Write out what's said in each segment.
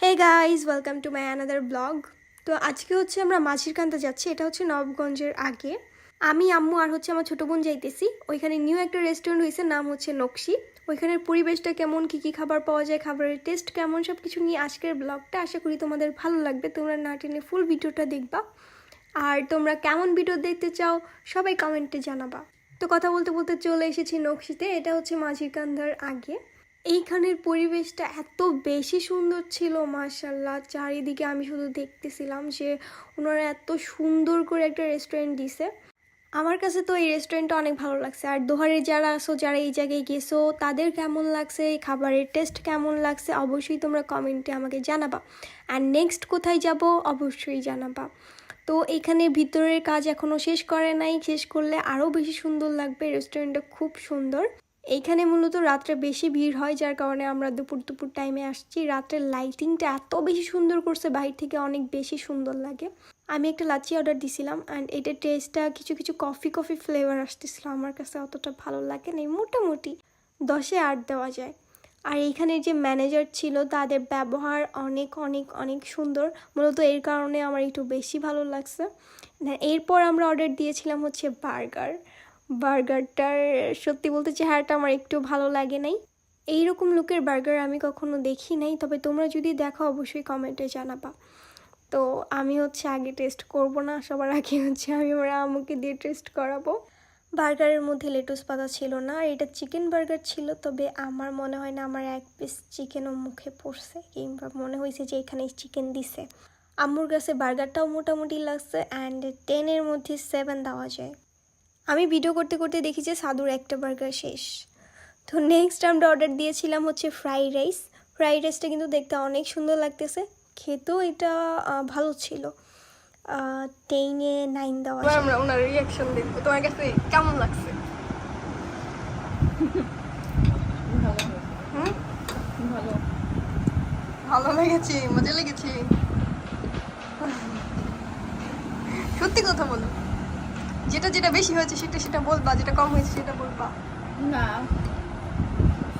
Hey guys welcome to my another blog তো আজকে হচ্ছে আমরা মাঝির কান্তা যাচ্ছি, এটা হচ্ছে নবগঞ্জের আগে। আমি, আম্মু আর হচ্ছে আমার ছোটো বোন যাইতেছি। ওইখানে নিউ একটা রেস্টুরেন্ট হয়েছে নাম হচ্ছে নকশি। ওইখানের পরিবেশটা কেমন, কী কী খাবার পাওয়া যায়, খাবারের টেস্ট কেমন সব কিছু নিয়ে আজকের ব্লগটা আশা করি তোমাদের ভালো লাগবে। তোমরা না টেনে ফুল ভিডিওটা দেখবা। আর তোমরা কেমন ভিডিও দেখতে চাও, সবাই কমেন্টে জানাবা। তো কথা বলতে বলতে চলে এসেছি নকশিতে, এটা হচ্ছে মাঝির কান্দার আগে। এইখানের পরিবেশটা এত বেশি সুন্দর ছিল মার্শাল্লাহ চারিদিকে আমি শুধু দেখতেছিলাম যে ওনারা এত সুন্দর করে একটা রেস্টুরেন্ট দিছে। আমার কাছে তো এই রেস্টুরেন্টটা অনেক ভালো লাগছে। আর দোহারে যারা আসো যারা এই জায়গায় গেছো, তাদের কেমন লাগছে? এই খাবারের টেস্ট কেমন লাগছে? অবশ্যই তোমরা কমেন্টে আমাকে জানাবা। আর নেক্সট কোথায় যাব? অবশ্যই জানাবা। তো এখানে ভিতরের কাজ এখনও শেষ করে নাই। শেষ করলে আরও বেশি সুন্দর লাগবে। রেস্টুরেন্টটা খুব সুন্দর। এইখানে মূলত রাত্রে বেশি ভিড় হয়, যার কারণে আমরা দুপুর দুপুর টাইমে আসছি। রাত্রের লাইটিংটা এত বেশি সুন্দর করছে, বাইরে থেকে অনেক বেশি সুন্দর লাগে। আমি একটা লাচি অর্ডার দিছিলাম অ্যান্ড এটার টেস্টটা কিছু কিছু কফি কফি ফ্লেভার আসতেছিল আমার কাছে, অতটা ভালো লাগে না মোটামুটি দশে আট দেওয়া যায়। আর এইখানের যে ম্যানেজার ছিল, তাদের ব্যবহার অনেক অনেক অনেক সুন্দর। মূলত এর কারণে আমার একটু বেশি ভালো লাগছে। এরপর আমরা অর্ডার দিয়েছিলাম হচ্ছে বার্গার বার্গারটার, সত্যি বলতে চেহারাটা আমার একটু ভালো লাগে নাই। এইরকম লুকের বার্গার আমি কখনো দেখি নাই, তবে তোমরা যদি দেখো অবশ্যই কমেন্টে জানাবা। তো আমি হচ্ছে আগে টেস্ট করব না, সবার আগে হচ্ছে আমি আমার আম্মুকে দিয়ে টেস্ট করাবো। বার্গারের মধ্যে লেটুস পাতা ছিল না, আর এটা চিকেন বার্গার ছিল, তবে আমার মনে হয় না আমার এক পিস চিকেনও মুখে পড়ছে, কিংবা মনে হয়েছে যে এখানে চিকেন দিছে। আম্মুর কাছে বার্গারটাও মোটামুটি লাগছে অ্যান্ড টেনের মধ্যে সেভেন দেওয়া যায়। আমি ভিডিও করতে করতে দেখি যে সাদুর একটা বার্গার শেষ। তো নেক্সট আমরা অর্ডার দিয়েছিলাম হচ্ছে ফ্রাইড রাইস ফ্রাইড রাইসটা কিন্তু দেখতে অনেক সুন্দর লাগতেছে। খেতেও এটা ভালো ছিল। টেইনে নাইন দেওয়া আমরা ওনার রিয়াকশন দেখব। তোমার কাছে কেমন লাগছে? ভালো লেগেছে মজা লেগেছে। সত্যি কথা বলো। যেটা যেটা বেশি হয়েছে সেটা সেটা বলবা যেটা কম হয়েছে সেটা বলবা। না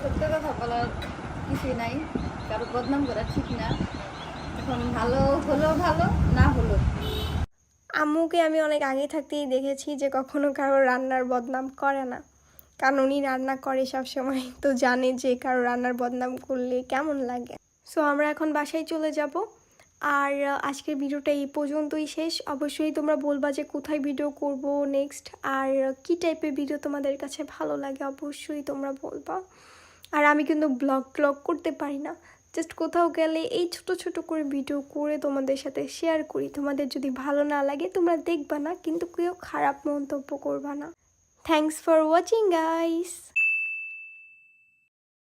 সত্য কথা বলার কিছুই নাই। কারও বদনাম করা ঠিক না। এখন ভালো হলো ভালো না হলো। আম্মুকে আমি অনেক আগে থাকতেই দেখেছি যে কখনো কারও রান্নার বদনাম করে না। কারণ উনি রান্না করে সব সময় তো জানে যে কারও রান্নার বদনাম করলে কেমন লাগে। সো আমরা এখন বাসায় চলে যাব। আর আজকের ভিডিওটা এই পর্যন্তই শেষ। অবশ্যই তোমরা বলবা যে কোথায় ভিডিও করব নেক্সট আর কি টাইপের ভিডিও তোমাদের কাছে ভালো লাগে অবশ্যই তোমরা বলবা। আর আমি কিন্তু ব্লগ ব্লগ করতে পারি না। জাস্ট কোথাও গেলে এই ছোট ছোট করে ভিডিও করে তোমাদের সাথে শেয়ার করি। তোমাদের যদি ভালো না লাগে তোমরা দেখবা না, কিন্তু কেউ খারাপ মন্তব্য করবা না। Thanks for watching guys